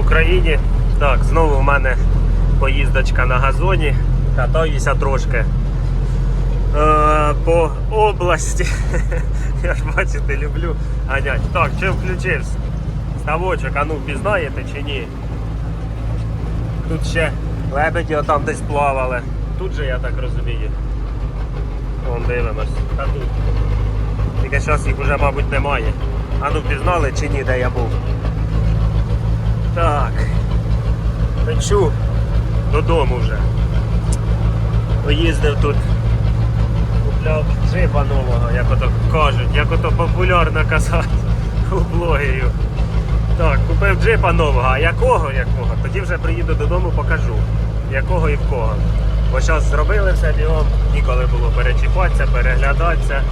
Україні! Так, знову в мене поїздочка на газоні. Катаюся трошки е, по області. Я ж бачите, люблю ганять. Так, чи включився? Ставочок, а ну впізнаєте чи ні? Тут ще лебеді отам десь плавали. Тут же я так розумію. Вон дивимось. А тут. Тільки зараз їх вже, мабуть, немає. А ну впізнали чи ні, де я був. Так. Печу додому вже. Поїздив тут. Купляв джипа нового, як ото кажуть, як ото популярно казати у блогерів. Так, купив джипа нового, а якого, якого? Тоді вже приїду додому, покажу. Якого і в кого. Бо зараз зробили все бігом, ніколи було перечіпатися, переглядатися.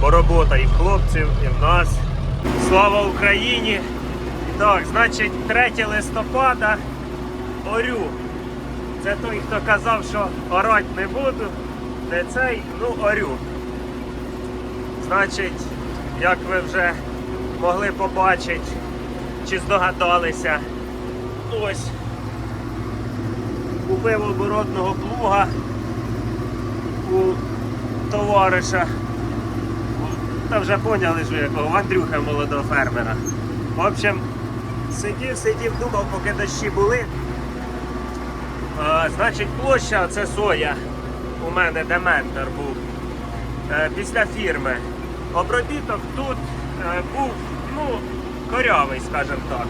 Бо робота і в хлопців, і в нас. Слава Україні! Так, значить, 3 листопада орю. Це той, хто казав, що орать не буду. Не цей, ну орю. Значить, як ви вже могли побачити, чи здогадалися, ось купив оборотного плуга у товариша. Та вже поняли, що якого Андрюха молодого фермера. В общем, сидів, сидів, думав, поки дощі були. А, значить, площа це соя. У мене дементор був е, після фірми. Обробіток тут е, був ну, корявий, скажімо так.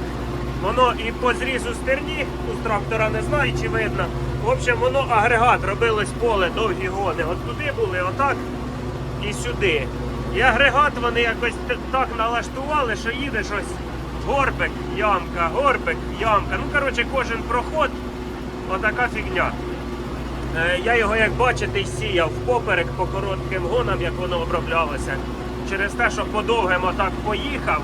Воно і по зрізу стерні, з трактора не знаю, чи видно. В общем, воно агрегат робилось поле довгі гони. От туди були, отак і сюди. І агрегат вони якось так налаштували, що їде щось. Горбик, ямка, горбик, ямка. Ну, коротше, кожен проход, отака фігня. Е, Я його, як бачите, сіяв впоперек по коротким гонам, як воно оброблялося. Через те, що по довгим отак поїхав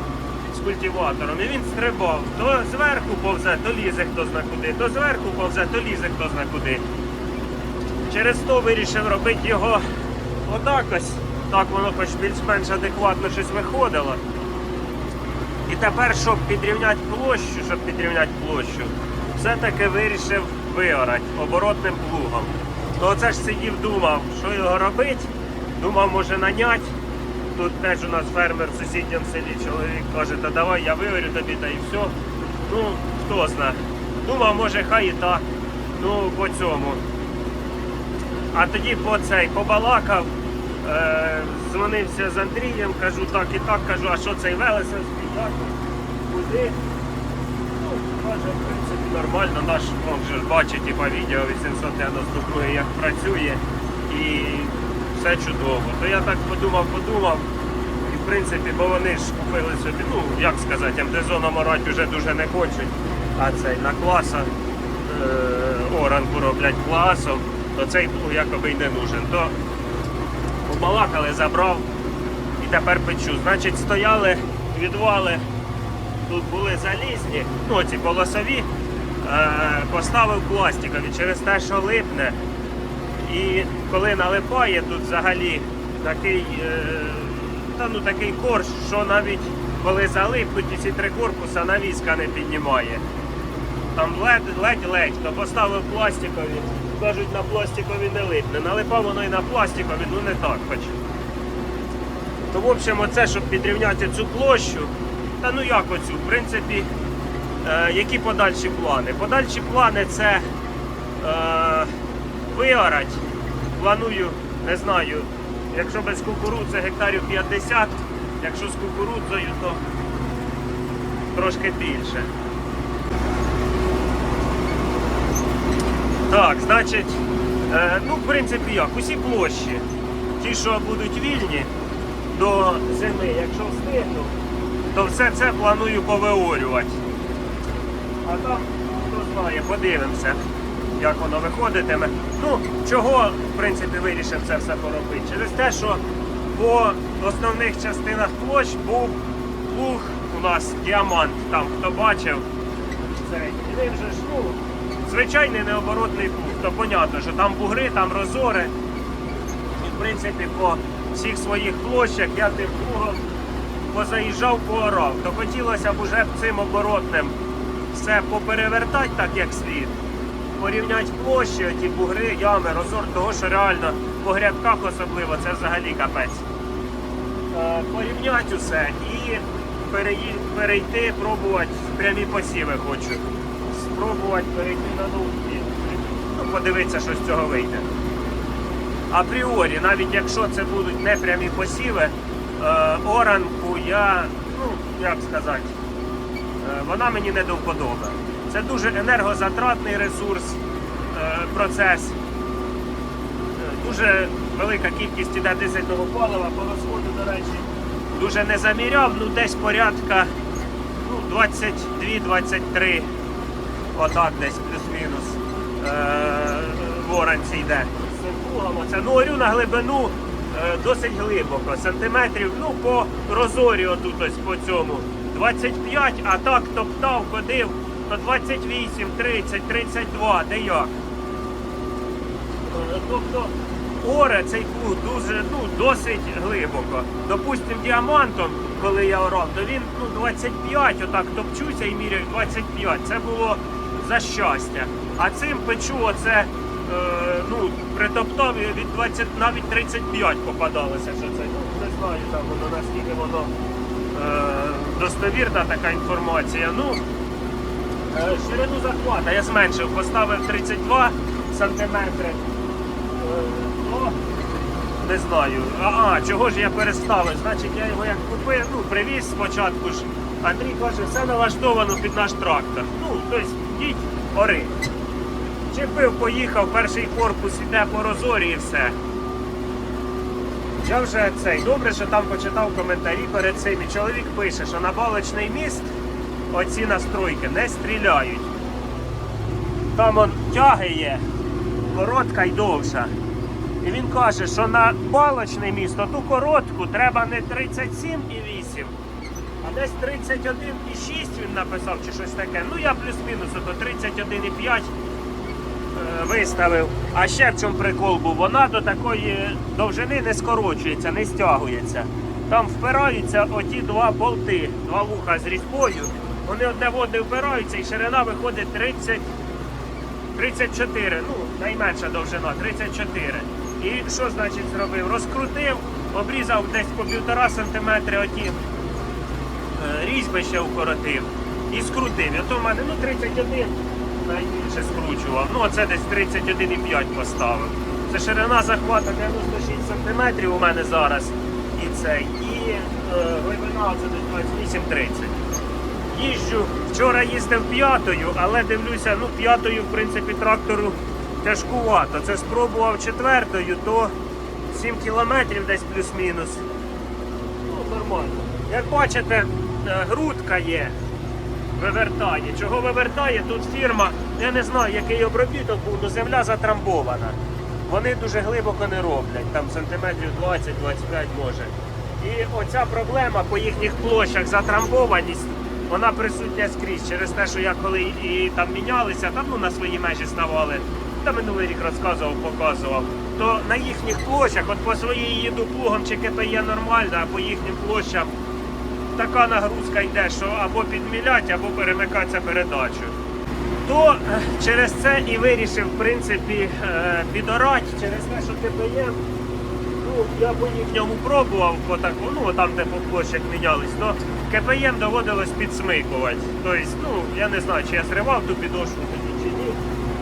з культиватором, і він стрибав. То зверху повзе, то лізе хто зна куди, то зверху повзе, то лізе хто зна куди. Через то вирішив робити його отак ось. Так воно хоч більш-менш адекватно щось виходило. І тепер, щоб підрівняти площу, щоб підрівняти площу, все-таки вирішив виорати оборотним плугом. Ну оце ж сидів, думав, що його робити. Думав, може нанять. Тут теж у нас фермер в сусідньому селі. Чоловік каже, та давай я виорю тобі та і все. Ну, хто знає. Думав, може хай і так. Ну, по цьому. А тоді по цей побалакав, е, дзвонився з Андрієм, кажу так і так, кажу, а що цей Велесовський, як, куди? Ну, каже, в принципі, нормально, наш он же бачить по відео 892 як працює і все чудово. То я так подумав, подумав. І в принципі, бо вони ж купили собі, ну як сказати, МТЗ наморать вже дуже не хочуть, а цей на класа е, оранку роблять класом, то цей якоби й не нужен. То побалакали, забрав і тепер печу. Значить, стояли, відвали, тут були залізні, ну ці полосові, е, поставив пластикові через те, що липне. І коли налипає тут взагалі такий, е, та ну такий корж, що навіть коли залипнуть і ці три корпуса навіска не піднімає. Там ледь-ледь, то поставив пластикові, кажуть, на пластикові не липне. Налипав воно і на пластикові, ну не так хоч. То, в общем, оце, щоб підрівняти цю площу, та ну як оцю, в принципі, е, які подальші плани? Подальші плани це е, виорать. Планую, не знаю, якщо без кукурудзи гектарів 50, якщо з кукурудзою, то трошки більше. Так, значить, е, ну, в принципі, як, усі площі, ті, що будуть вільні до зими, якщо встигну, то все це планую повиорювати. А там, хто знає, подивимося, як воно виходитиме. Ну, чого, в принципі, вирішив це все поробити? Через те, що по основних частинах площ був плуг у нас діамант, там хто бачив. Цей. І він же ж, ну, звичайний необоротний плуг. То понятно, що там бугри, там розори. І в принципі по всіх своїх площах я тим плугом позаїжджав, поорав. То хотілося б уже цим оборотним все поперевертати так, як слід, порівняти площі, оті бугри, ями, розор, того, що реально по грядках особливо, це взагалі капець. Е, порівняти усе і перейти, пробувати прямі посіви хочу. Спробувати перейти на науки. Ну, подивитися, що з цього вийде. Апріорі, навіть якщо це будуть не прямі посіви, е, оранку я, ну, як сказати, е, вона мені не до вподоби. Це дуже енергозатратний ресурс, е, процес. Е, Дуже велика кількість іде дизельного палива по розходу, до речі, дуже не заміряв, ну десь порядка ну, 22-23, отак десь плюс-мінус е, в оранці йде. Цим. Ну, орю на глибину е, досить глибоко, сантиметрів, ну по розорі отут ось по цьому. 25, а так топтав, ходив, то 28, 30, 32, де як. Е, Тобто оре цей плуг дуже, ну, досить глибоко. Допустим, діамантом, коли я орав, то він ну, 25, отак топчуся і міряю 25. Це було за щастя. А цим печу оце, е, ну, притоптав від 20, навіть 35 попадалося. Що це. Ну, не знаю там воно наскільки воно е, достовірна така інформація. Ну, Е, Ширину захвата я зменшив, поставив 32 сантиметри. Е, Ну, не знаю. А, чого ж я переставив? Значить, я його як купив, ну, привіз спочатку ж. Андрій каже, все налаштовано під наш трактор. Ну, тобто, йдіть, ори. Чепив, поїхав, перший корпус іде по розорі і все. Я вже цей добре, що там почитав коментарі перед цим. І чоловік пише, що на балочний міст оці настройки не стріляють. Там он тяги є, коротка й довша. І він каже, що на балочне місто ту коротку треба не 37,8, а десь 31,6 він написав чи щось таке. Ну я плюс-мінус ото 31,5 е, виставив. А ще в чому прикол був, вона до такої довжини не скорочується, не стягується. Там впираються оті два болти, два вуха з різьбою. Вони одне в одне впираються і ширина виходить 30, 34, ну, найменша довжина 34. І що значить зробив? Розкрутив, обрізав десь по півтора сантиметри оті різьби ще укоротив і скрутив. І то в мене ну, 31 найбільше скручував. Ну, оце десь 31,5 поставив. Це ширина захвату 96 сантиметрів у мене зараз. І це, і е, глибина це десь 28-30. Їжджу, вчора їздив п'ятою, але дивлюся, ну п'ятою, в принципі, трактору тяжкувато. Це спробував четвертою, то 7 кілометрів десь плюс-мінус. Ну, нормально. Як бачите, е, грудка є, вивертає. Чого вивертає? Тут фірма, я не знаю, який обробіток був, але земля затрамбована. Вони дуже глибоко не роблять, там сантиметрів 20-25 може. І оця проблема по їхніх площах затрамбованість, вона присутня скрізь через те, що я коли і там мінялися, там ну, на свої межі ставали, та минулий рік розказував, показував, то на їхніх площах, от по своїй їду плугом чи КПЄ нормально, а по їхнім площам така нагрузка йде, що або підмілять, або перемикатися передачу. То е, через це і вирішив, в принципі, е, підорати через те, що КПЄ Ну, я по їхньому пробував по таку, ну там, де по площах мінялись, то КПМ доводилось підсмикувати. Тобто, ну, я не знаю, чи я зривав ту підошву тоді чи ні.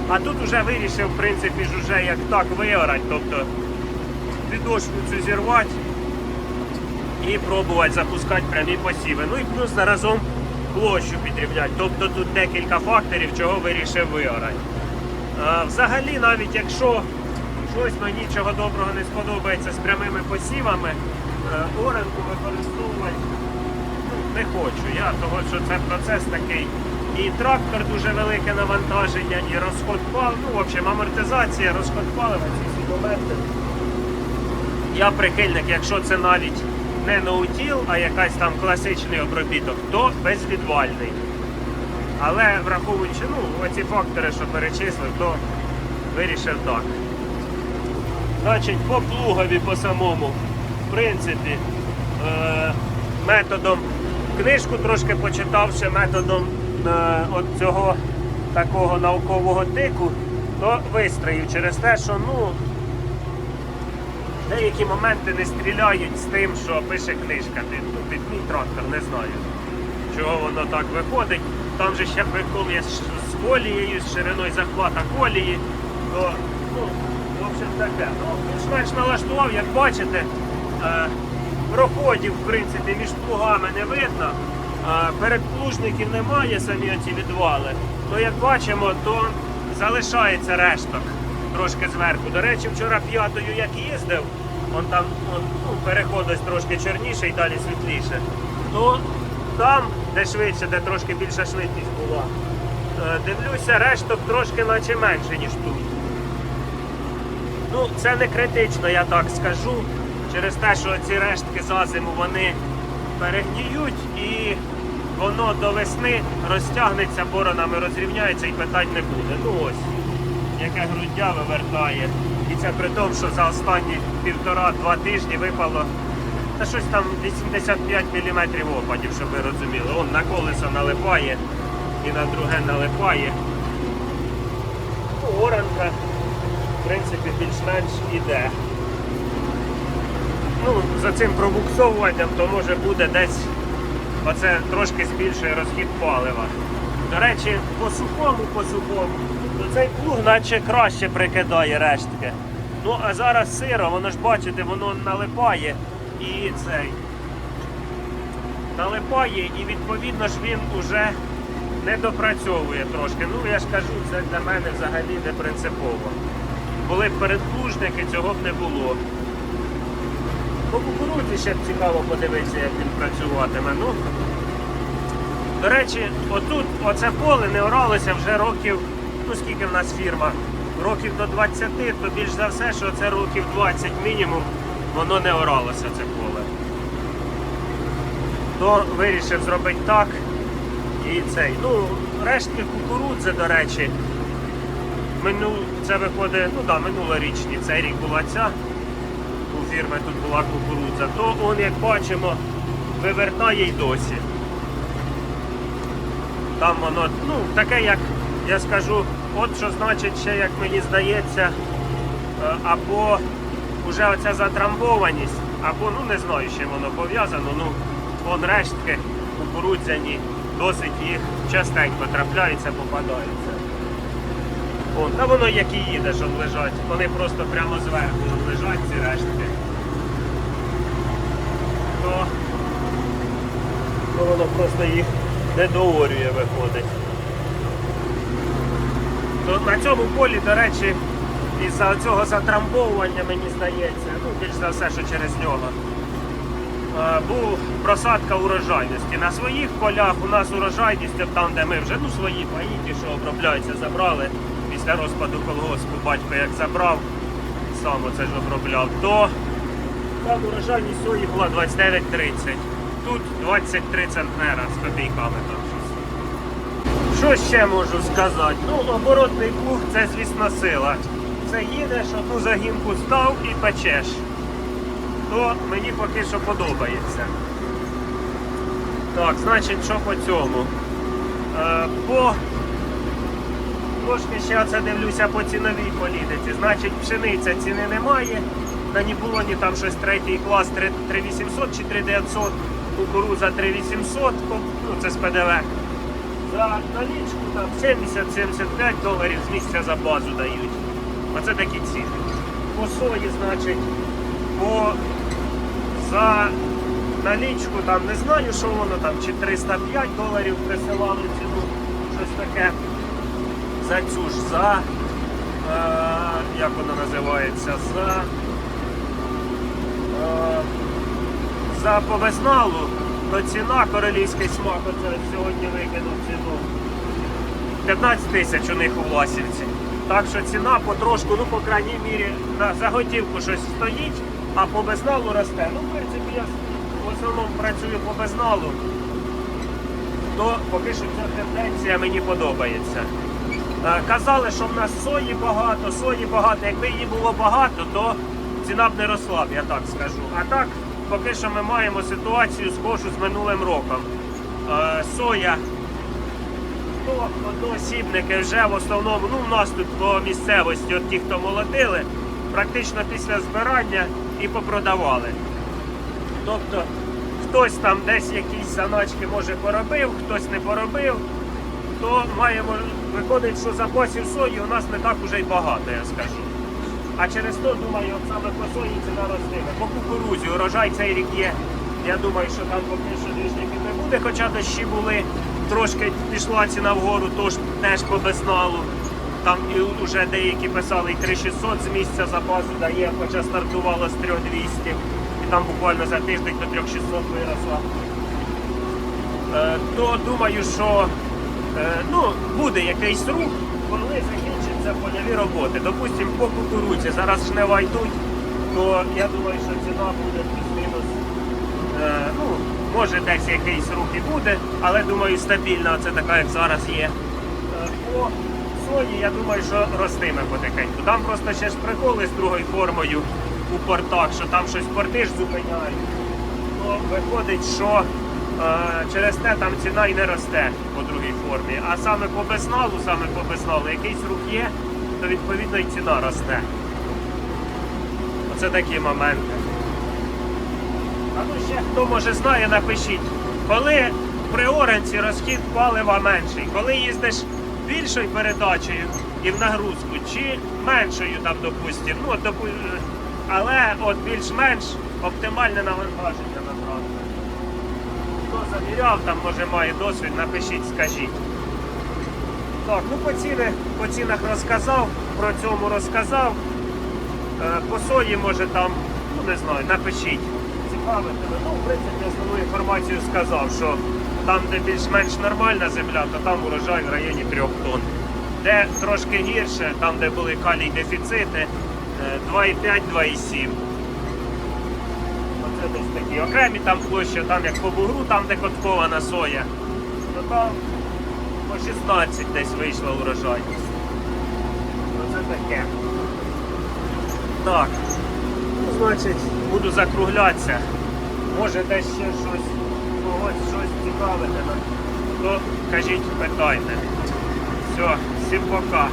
А тут вже вирішив, в принципі, ж уже як так виорати, тобто підошву цю зірвати і пробувати запускати прямі посіви. Ну і плюс разом площу підрівняти. Тобто тут декілька факторів, чого вирішив виорати. А, Взагалі, навіть якщо щось мені чого доброго не сподобається з прямими посівами, е, оренку використовувати ну, не хочу. Я того, що це процес такий. І трактор дуже велике навантаження, і розход палива, ну, в общем, амортизація, розход палива, ці всі. Я прихильник, якщо це навіть не ноутіл, а якась там класичний обробіток, то безвідвальний. Але враховуючи ну, оці фактори, що перечислив, то вирішив так. Значить, по плугові по самому, в принципі, е, методом, книжку трошки почитавши, методом е, от цього такого наукового тику, то вистрою через те, що ну, деякі моменти не стріляють з тим, що пише книжка під, під мій трактор, не знаю. Чого воно так виходить. Там же ще прикол є з колією, з шириною захвата колії. То, ну, в общем, таке. Ну, більш-менш налаштував, як бачите, е, проходів, в принципі, між плугами не видно. Е, передплужників немає, самі оці відвали. То як бачимо, то залишається решток трошки зверху. До речі, вчора п'ятою як їздив, он там он, ну, переход ось трошки чорніше і далі світліше. То там, де швидше, де трошки більша швидкість була, е, дивлюся, решток трошки наче менше, ніж тут. Ну, це не критично, я так скажу. Через те, що ці рештки за зиму вони перегніють і воно до весни розтягнеться, боронами розрівняється і питань не буде. Ну ось, яке груддя вивертає. І це при тому, що за останні півтора-два тижні випало та щось там 85 мм опадів, щоб ви розуміли. Он на колесо налипає і на друге налипає. Ну, Оранка, в принципі, більш-менш іде. Ну, за цим пробуксовуванням, то може буде десь оце трошки збільшує розхід палива. До речі, по сухому, по сухому, то цей плуг наче краще прикидає рештки. Ну, а зараз сиро, воно ж бачите, воно налипає і цей. Налипає і відповідно ж він уже не допрацьовує трошки. Ну я ж кажу, це для мене взагалі не принципово. Були б передплужники, цього б не було. По кукурудзі ще б цікаво подивитися, як він працюватиме. Ну, до речі, отут оце поле не оралося вже років, ну скільки в нас фірма, років до 20, то більш за все, що це років 20 мінімум, воно не оралося це поле. То вирішив зробити так. І цей. Ну, рештки кукурудзи, до речі, мину, це виходить, ну да, минулорічні, цей рік була ця. У фірми тут була кукурудза, то он, як бачимо, вивертає й досі. Там воно, ну, таке, як я скажу, от що значить ще, як мені здається, е, або вже оця затрамбованість, або ну не знаю, з чим воно пов'язано, ну вон рештки кукурудзяні, досить їх частенько трапляються, попадаються. Вон, та воно як і їде, щоб лежать. Вони просто прямо зверху лежать ці рештки. То, то воно просто їх не доорює виходить. То на цьому полі, до речі, із-за цього затрамбовування, мені здається, ну більш за все, що через нього. е, Був просадка урожайності. На своїх полях у нас урожайність, там, де ми вже ну, свої паї, ті, що обробляються, забрали після розпаду колгоспу, батько як забрав, сам оце ж обробляв, то там урожайність сої була 29-30. Тут 23 центнера з копійками там щось. Що ще можу сказати? Ну, оборотний плуг це, звісно, сила. Це їдеш, одну загінку став і печеш. То мені поки що подобається. Так, значить, що по цьому? Е, по трошки ще оце дивлюся по ціновій політиці. Значить, пшениця ціни немає. На ні там щось третій клас 3800 чи 3900, кукуруза 3800, ну це з ПДВ. За налічку там 70-75 доларів з місця за базу дають. Оце такі ціни. По сої, значить, по за налічку там не знаю, що воно там, чи 305 доларів присилали ціну, щось таке. За цю ж за, е, як воно називається, за, е, за повезналу, то ціна королівський смак, оце сьогодні викинув ціну. 15 тисяч у них у Власівці. Так що ціна потрошку, ну, по крайній мірі, на заготівку щось стоїть, а по безналу росте. Ну, в принципі, я в основному працюю по безналу, то поки що ця тенденція мені подобається. Е, Казали, що в нас сої багато, сої багато. Якби її було багато, то ціна б не росла б, я так скажу. А так, поки що ми маємо ситуацію схожу з минулим роком. Е, Соя одноосібники вже в основному, ну в нас тут по місцевості, от ті, хто молотили, практично після збирання і попродавали. Тобто хтось там десь якісь заначки може поробив, хтось не поробив, то маємо виходить, що запасів сої у нас не так уже й багато, я скажу. А через то, думаю, от саме по сої ціна ростиме. По кукурузі урожай цей рік є. Я думаю, що там поки що дріжників не буде, хоча дощі були. Трошки пішла ціна вгору, тож теж по безналу. Там і вже деякі писали і 3600 з місця запасу дає, хоча стартувало з 3200. І там буквально за тиждень до 3600 виросла. Е, то думаю, що е, ну, буде якийсь рух, коли закінчаться польові роботи. Допустимо, по кукурудзі зараз жнива йдуть, то я думаю, що ціна буде плюс-мінус. Е, ну, може десь якийсь рух і буде, але думаю, стабільна, це така, як зараз є. Е, по сої, я думаю, що ростиме потихеньку. Там просто ще ж приколи з другою формою у портах, що там щось порти ж зупиняють. Ну, виходить, що через те там ціна і не росте по другій формі. А саме по безналу, саме по безналу, якийсь рух є, то відповідно і ціна росте. Оце такі моменти. А ну ще хто може знає, напишіть, коли при Оренці розхід палива менший, коли їздиш більшою передачею і в нагрузку, чи меншою там, допустимо, ну, допу... але от більш-менш оптимальне навантаження заміряв, там може має досвід, напишіть, скажіть. Так, ну по, ціни, по цінах розказав, про цьому розказав. Е, По сої може там, ну не знаю, напишіть. Цікавитиме. Ну, в принципі, основну інформацію сказав, що там, де більш-менш нормальна земля, то там урожай в районі 3 тонн. Де трошки гірше, там, де були калій дефіцити, е, 2,5-2,7. Оце десь такі окремі там площі, там як по бугру, там де коткована соя, то там по 16 десь вийшла урожайність. Оце таке. Так. Ну, значить, буду закруглятися. Може десь ще щось, когось щось цікаве, то кажіть, питайте. Все, всім пока.